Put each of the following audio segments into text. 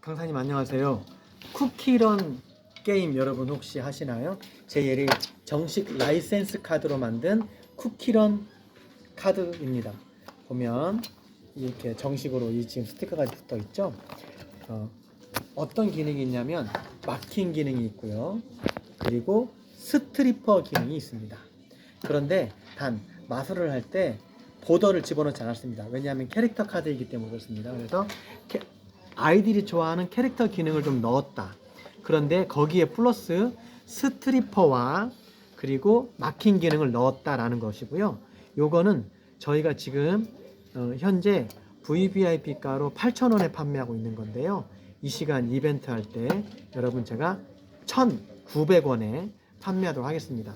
강사님 안녕하세요. 쿠키런 게임 여러분 혹시 하시나요? JL이 정식 라이센스 카드로 만든 쿠키런 카드입니다. 보면 이렇게 정식으로 이 지금 스티커가 붙어 있죠. 어, 어떤 기능이 있냐면 마킹 기능이 있고요. 그리고 스트리퍼 기능이 있습니다. 그런데 단 마술을 할 때 보더를 집어넣지 않았습니다. 왜냐하면 캐릭터 카드이기 때문에 그렇습니다. 그래서 캐- 아이들이 좋아하는 캐릭터 기능을 좀 넣었다. 그런데 거기에 플러스 스트리퍼와 그리고 마킹 기능을 넣었다라는 것이고요. 요거는 저희가 지금 어, 현재 VVIP가로 8,000원에 판매하고 있는 건데요. 이 시간 이벤트 할 때 여러분 제가 1,900원에 판매하도록 하겠습니다.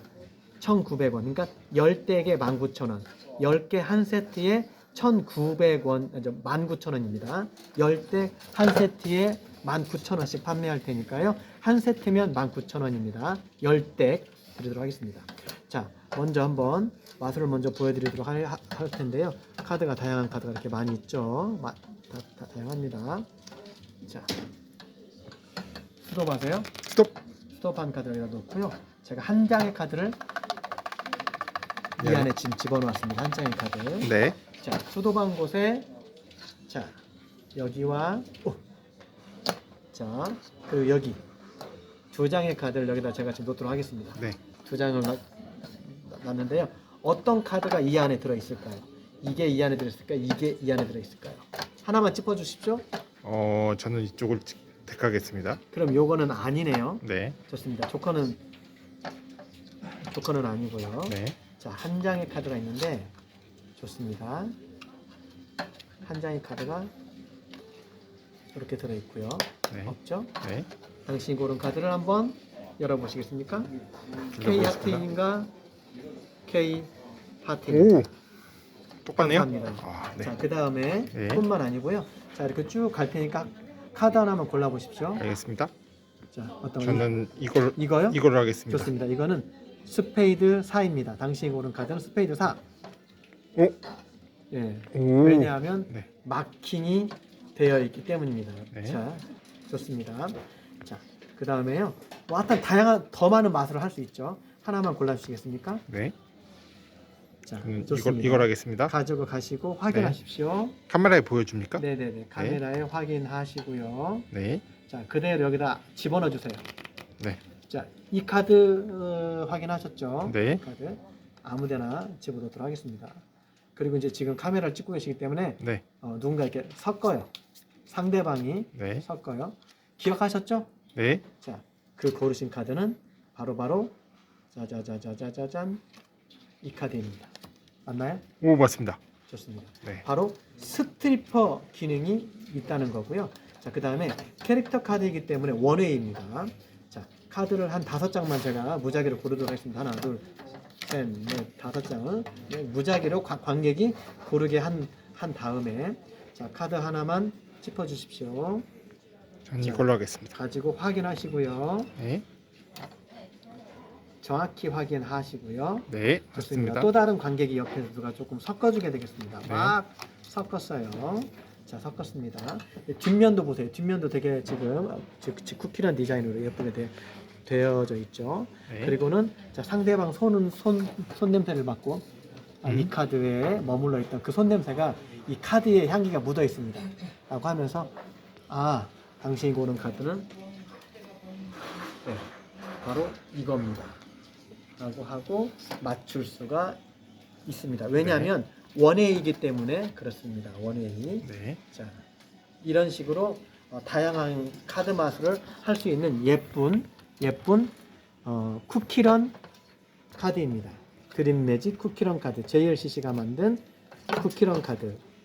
1,900원. 그러니까 10댁에 19,000원. 10개 한 세트에 1,900원, 19,000원입니다. 10대 한 세트에 19,000원씩 판매할 테니까요. 한 세트면 19,000원입니다. 10대 드리도록 하겠습니다. 자, 먼저 한번 마술을 먼저 보여드리도록 할, 할 텐데요. 카드가 다양한 카드가 이렇게 많이 있죠. 마, 다, 다 다양합니다. 자, 스톱하세요. 스톱. 스톱한 카드를 여기다 놓고요. 제가 한 장의 카드를 이 네. 안에 지금 집어넣었습니다. 한 장의 카드. 네. 자, 수도방 곳에 자 여기와 오. 자 그리고 여기 두 장의 카드를 여기다 제가 지금 놓도록 하겠습니다. 네. 두 장을 놔- 놨는데요. 어떤 카드가 이 안에 들어 있을까요? 이게 이 안에 들어 있을까요? 이게 이 안에 들어 있을까요? 하나만 짚어 주십시오. 어, 저는 이쪽을 지- 택하겠습니다. 그럼 요거는 아니네요. 네. 좋습니다. 조커는 조커는 아니고요. 네. 자, 한 장의 카드가 있는데 좋습니다. 한 장의 카드가 이렇게 들어 있고요. 네. 없죠? 네. 당신이 고른 카드를 한번 열어보시겠습니까? K. 하트인가 K 하트인가? 오. 똑같네요. 감사합니다. 아, 네. 자, 그 다음에 네. 뿐만 아니고요. 자, 이렇게 쭉 갈 테니까 카드 하나만 골라 보십시오. 알겠습니다. 자, 어떤 거? 저는 이걸 이거요? 이걸로 하겠습니다. 좋습니다. 이거는 스페이드 4입니다. 당신이 고른 카드는 스페이드 4. 오. 예. 오. 왜냐하면 네. 마킹이 되어 있기 때문입니다. 네. 자, 좋습니다. 자, 그 다음에요. 뭐 하여튼 다양한 더 많은 맛을 할 수 있죠. 하나만 골라주시겠습니까? 네. 자, 저는 이걸 좋습니다. 이걸 하겠습니다. 가지고 가시고 확인하십시오. 카메라에 보여줍니까? 네, 네, 네. 카메라에 확인하시고요. 네. 자, 그대로 여기다 집어넣어 주세요. 네. 자, 이 카드 어, 확인하셨죠? 네. 이 카드 아무데나 집어넣도록 하겠습니다. 그리고 이제 지금 카메라를 찍고 계시기 때문에 네. 어, 누군가 이렇게 섞어요. 상대방이 네. 섞어요. 기억하셨죠? 네. 자, 그 고르신 카드는 바로바로 짜자자자자자잔 이 카드입니다. 맞나요? 오, 맞습니다. 좋습니다. 네. 바로 스트리퍼 기능이 있다는 거고요. 자, 그 다음에 캐릭터 카드이기 때문에 원웨이입니다. 자, 카드를 한 다섯 장만 제가 무작위로 고르도록 하겠습니다. 하나, 둘, 셋, 넷, 다섯 장을 네, 무작위로 관- 관객이 고르게 한, 한 다음에 자, 카드 하나만 짚어 주십시오. 저는 자. 이걸로 하겠습니다. 가지고 확인하시고요. 네. 정확히 확인하시고요. 네. 좋습니다. 맞습니다. 또 다른 관객이 옆에서 누가 조금 섞어주게 되겠습니다. 네. 막 섞었어요. 자, 섞었습니다. 뒷면도 보세요. 뒷면도 되게 지금 어, 즉, 즉 쿠키란 디자인으로 예쁘게 되, 되어져 있죠. 네. 그리고는 자, 상대방 손은 손, 손 냄새를 맡고 아, 이 음. 카드에 머물러 있던 그 손 냄새가 이 카드에 향기가 묻어 있습니다. 라고 하면서 아, 당신이 고른 카드는 네, 바로 이겁니다. 라고 하고 맞출 수가 있습니다. 왜냐하면 원웨이이기 때문에 그렇습니다. 원웨이. 네. 자, 이런 식으로 어, 다양한 카드 마술을 할 수 있는 예쁜 예쁜 어, 쿠키런 카드입니다. 드림 매직 쿠키런 카드 JLCC가 만든 쿠키런 카드